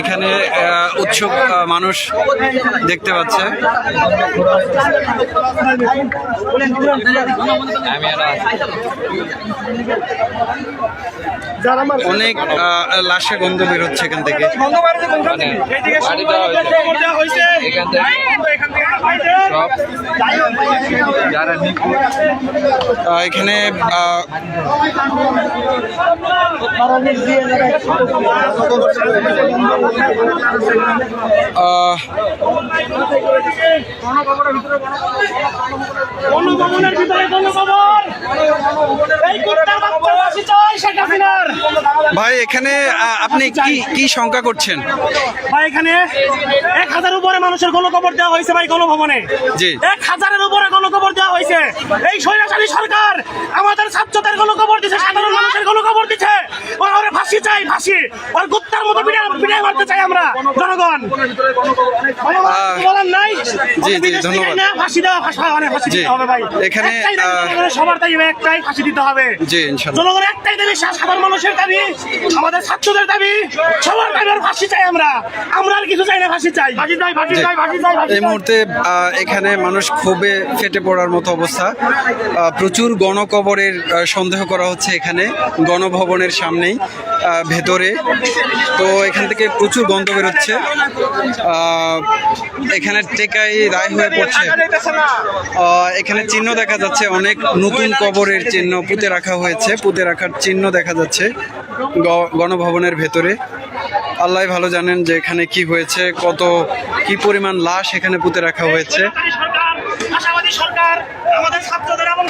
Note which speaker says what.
Speaker 1: এখানে উৎসুক মানুষ দেখতে পাচ্ছে। অনেক লাশের গন্ধ বেরোচ্ছে এখান থেকে।
Speaker 2: এখান থেকে সব যারা নিখোঁজ
Speaker 1: আহ, এখানে আহ, আহ,
Speaker 3: গণভবনের ভিতরে গণভবন এই কুত্তার বাচ্চা চাই শেখ হাসিনার
Speaker 1: ভাই এখানে আপনি কি কি শঙ্কা করছেন?
Speaker 3: ভাই এখানে এক হাজার উপরে মানুষের গণকবর দেওয়া হয়েছে ভাই গণভবনে।
Speaker 1: জি।
Speaker 3: এক হাজারের উপরে গণকবর দেওয়া হয়েছে। এই স্বৈরাচারী সরকার আমাদের ছাত্রদের গণকবর দিচ্ছে সাধারণ মানুষের গণকবর দিচ্ছে ফাঁসি চাই ফাঁসি। ওর কুত্তার মতো বিড়াল বিড়াল মারতে চাই আমরা জনগণ। বলার নাই।
Speaker 1: জি, জি,
Speaker 3: বিদেশ
Speaker 1: ধন্যবাদ।
Speaker 3: ফাঁসি দেওয়া ফাঁসি মানে ফাঁসি দিতে হবে ভাই।
Speaker 1: এখানে,
Speaker 3: একটাই দাবি সবার দাবি একটাই ফাঁসি দিতে হবে।
Speaker 1: জি ইনশাল্লাহ।
Speaker 3: জনগণের একটাই দাবি সাধারণ মানুষের দাবি আমাদের ছাত্রদের দাবি সবার দাবি আর ফাঁসি চাই আমরা। আমরা আর কিছু চাই না ফাঁসি চাই। ফাঁসি চাই ফাঁসি চাই ফাঁসি চাই
Speaker 1: এই মুহূর্তে এখানে মানুষ খুবই ফেটে পড়ার মতো অবস্থা। প্রচুর গণকবরের সন্দেহ করা হচ্ছে এখানে গণভবনের সামনেই। ভেতরে। তো এখান থেকে প্রচুর গন্ধ বেরোচ্ছে। এখানে টেকাই রায় হয়ে পড়ছে। এখানে চিহ্ন দেখা যাচ্ছে, অনেক নতুন কবরের চিহ্ন পুঁতে রাখা হয়েছে। পুঁতে রাখার চিহ্ন দেখা যাচ্ছে গণভবনের ভেতরে। আল্লাহ ভালো জানেন যে এখানে কি হয়েছে, কত, কি পরিমাণ লাশ এখানে পুঁতে রাখা হয়েছে।
Speaker 3: আশাবাদী সরকার, আমাদের ছাত্রদের এবং